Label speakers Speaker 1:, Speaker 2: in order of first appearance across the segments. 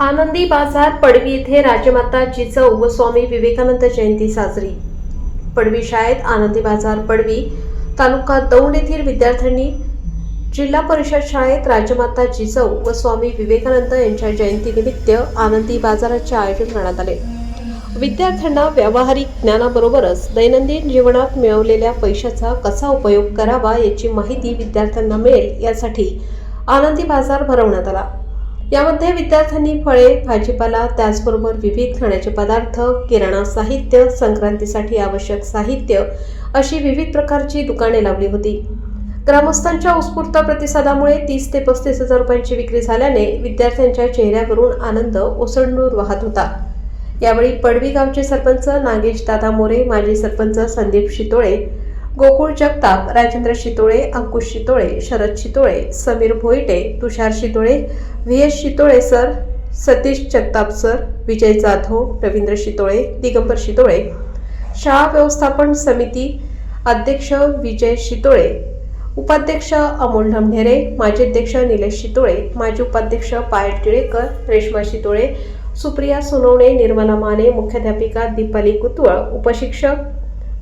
Speaker 1: आनंदी बाजार पडवी येथे राजमाता जिजाऊ व स्वामी विवेकानंद जयंती साजरी. पडवी शाळेत आनंदी बाजार पडवी तालुका दौंड येथील विद्यार्थ्यांनी जिल्हा परिषद शाळेत राजमाता जिजाऊ व स्वामी विवेकानंद यांच्या जयंतीनिमित्त आनंदी बाजाराचे आयोजन करण्यात आले. विद्यार्थ्यांना व्यावहारिक ज्ञानाबरोबरच दैनंदिन जीवनात मिळवलेल्या पैशाचा कसा उपयोग करावा याची माहिती विद्यार्थ्यांना मिळेल यासाठी आनंदी बाजार भरवण्यात आला. यामध्ये विद्यार्थ्यांनी फळे भाजीपाला त्याचबरोबर विविध खाण्याचे पदार्थ किराणा साहित्य संक्रांतीसाठी आवश्यक साहित्य अशी विविध प्रकारची दुकाने लावली होती. ग्रामस्थांच्या उत्स्फूर्त प्रतिसादामुळे तीस ते पस्तीस हजार रुपयांची विक्री झाल्याने विद्यार्थ्यांच्या चेहऱ्यावरून आनंद ओसंडून वाहत होता. यावेळी पडवी गावचे सरपंच नागेश दादा मोरे माजी sarpanch Sandeep Shitole Gokul Jagtap Rajendra Shitole Ankush Shitole Sharad Shitole Sameer Bhoite Tushar Shitole V S Shitole sir Satish Jagtap sir Vijay Jadhav Ravindra Shitole Digambar Shitole. शाळा व्यवस्थापन समिती अध्यक्ष विजय शितोळे. उपाध्यक्ष अमोल ढमढेरे माजी अध्यक्ष निलेश शितोळे माजी उपाध्यक्ष पायल टिळेकर रेश्मा शितोळे सुप्रिया सोनवणे निर्मला माने मुख्याध्यापिका दीपाली कुतुळ उपशिक्षक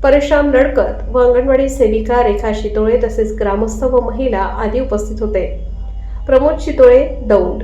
Speaker 1: परशुराम लडकत व अंगणवाडी सेविका रेखा शितोळे तसेच ग्रामस्थ व महिला आदी उपस्थित होते. प्रमोद शितोळे दौंड.